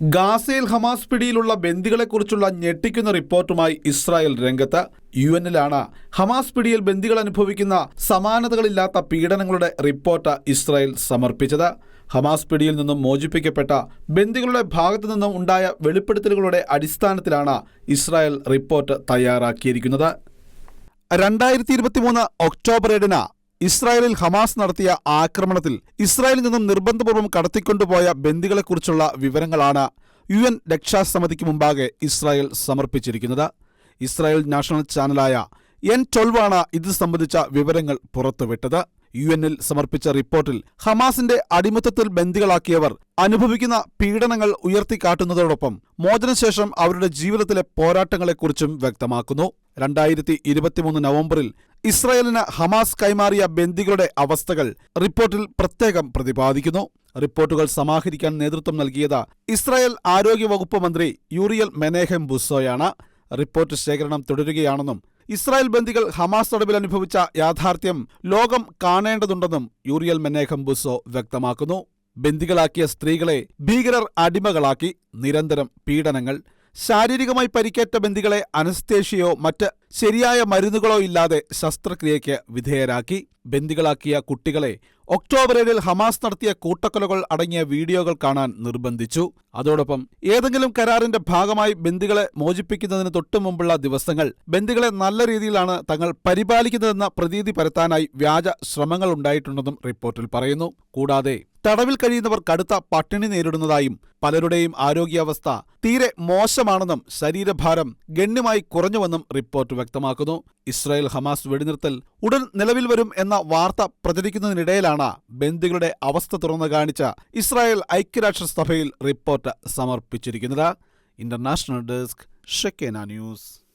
ഗാസയിൽ ഹമാസ് പിടിയിലുള്ള ബന്ദികളെക്കുറിച്ചുള്ള ഞെട്ടിക്കുന്ന റിപ്പോർട്ടുമായി ഇസ്രായേൽ രംഗത്ത് യു എന്നിലാണ് ഹമാസ് പിടിയിൽ ബന്ദികൾ അനുഭവിക്കുന്ന സമാനതകളില്ലാത്ത പീഡനങ്ങളുടെ റിപ്പോർട്ട് ഇസ്രായേൽ സമർപ്പിച്ചത്. ഹമാസ് പിടിയിൽ നിന്നും മോചിപ്പിക്കപ്പെട്ട ബന്ദികളുടെ ഭാഗത്തു നിന്നും ഉണ്ടായ വെളിപ്പെടുത്തലുകളുടെ അടിസ്ഥാനത്തിലാണ് ഇസ്രായേൽ റിപ്പോർട്ട് തയ്യാറാക്കിയിരിക്കുന്നത്. രണ്ടായിരത്തി ഇരുപത്തിമൂന്ന് ഒക്ടോബർ ഏഴിന് ഇസ്രായേലിൽ ഹമാസ് നടത്തിയ ആക്രമണത്തിൽ ഇസ്രായേലിൽ നിന്നും നിർബന്ധപൂർവം കടത്തിക്കൊണ്ടുപോയ ബന്ദികളെക്കുറിച്ചുള്ള വിവരങ്ങളാണ് യു എൻ രക്ഷാസമിതിക്ക് മുമ്പാകെ ഇസ്രായേൽ സമർപ്പിച്ചിരിക്കുന്നത്. ഇസ്രായേൽ നാഷണൽ ചാനലായ എൻ ട്വൽവാണ് ഇത് സംബന്ധിച്ച വിവരങ്ങൾ പുറത്തുവിട്ടത്. യു എന്നിൽ സമർപ്പിച്ച റിപ്പോർട്ടിൽ ഹമാസിന്റെ അടിമത്തത്തിൽ ബന്ദികളാക്കിയവർ അനുഭവിക്കുന്ന പീഡനങ്ങൾ ഉയർത്തിക്കാട്ടുന്നതോടൊപ്പം മോചനശേഷം അവരുടെ ജീവിതത്തിലെ പോരാട്ടങ്ങളെക്കുറിച്ചും വ്യക്തമാക്കുന്നു. രണ്ടായിരത്തി ഇരുപത്തിമൂന്ന് നവംബറിൽ ഇസ്രായേലിന് ഹമാസ് കൈമാറിയ ബന്ദികളുടെ അവസ്ഥകൾ റിപ്പോർട്ടിൽ പ്രത്യേകം പ്രതിപാദിക്കുന്നു. റിപ്പോർട്ടുകൾ സമാഹരിക്കാൻ നേതൃത്വം നൽകിയത് ഇസ്രായേൽ ആരോഗ്യവകുപ്പ് മന്ത്രി യൂറിയൽ മെനേഹം ബുസോയാണ് റിപ്പോർട്ട് ശേഖരണം തുടരുകയാണെന്നും ഇസ്രായേൽ ബന്ദികൾ ഹമാസ് തടവിൽ അനുഭവിച്ച യാഥാർത്ഥ്യം ലോകം കാണേണ്ടതുണ്ടെന്നും യൂറിയൽ മെനേഹം ബുസോ വ്യക്തമാക്കുന്നു. ബന്ദികളാക്കിയ സ്ത്രീകളെ ഭീകരർ അടിമകളാക്കി. നിരന്തരം പീഡനങ്ങൾ ശാരീരികമായി പരിക്കേറ്റ ബന്ദികളെ അനസ്തേഷ്യയോ മറ്റ് ശരിയായ മരുന്നുകളോ ഇല്ലാതെ ശസ്ത്രക്രിയയ്ക്ക് വിധേയരാക്കി ബന്ദികളാക്കിയ കുട്ടികളെ ഒക്ടോബർ ഏഴിൽ ഹമാസ് നടത്തിയ കൂട്ടക്കൊലകൾ അടങ്ങിയ വീഡിയോകൾ കാണാൻ നിർബന്ധിച്ചു. അതോടൊപ്പം ഏതെങ്കിലും കരാറിന്റെ ഭാഗമായി ബന്ദികളെ മോചിപ്പിക്കുന്നതിന് തൊട്ടു മുമ്പുള്ള ദിവസങ്ങൾ ബന്ദികളെ നല്ല രീതിയിലാണ് തങ്ങൾ പരിപാലിക്കുന്നതെന്ന പ്രതീതി പരത്താനായി വ്യാജ ശ്രമങ്ങൾ ഉണ്ടായിട്ടുണ്ടെന്നും റിപ്പോർട്ടിൽ പറയുന്നു. കൂടാതെ തടവിൽ കഴിയുന്നവർ കടുത്ത പട്ടിണി നേരിടുന്നതായും പലരുടെയും ആരോഗ്യാവസ്ഥ തീരെ മോശമാണെന്നും ശരീരഭാരം ഗണ്യമായി കുറഞ്ഞുവെന്നും റിപ്പോർട്ട് വ്യക്തമാക്കുന്നു. ഇസ്രായേൽ ഹമാസ് വെടിനിർത്തൽ ഉടൻ നിലവിൽ വരും എന്ന വാർത്ത പ്രചരിക്കുന്നതിനിടയിലാണ് ബന്ദികളുടെ അവസ്ഥ തുറന്നു കാണിച്ച ഇസ്രായേൽ ഐക്യരാഷ്ട്രസഭയിൽ report സമർപ്പിച്ചിരിക്കുന്നത്. International desk Shekinah news.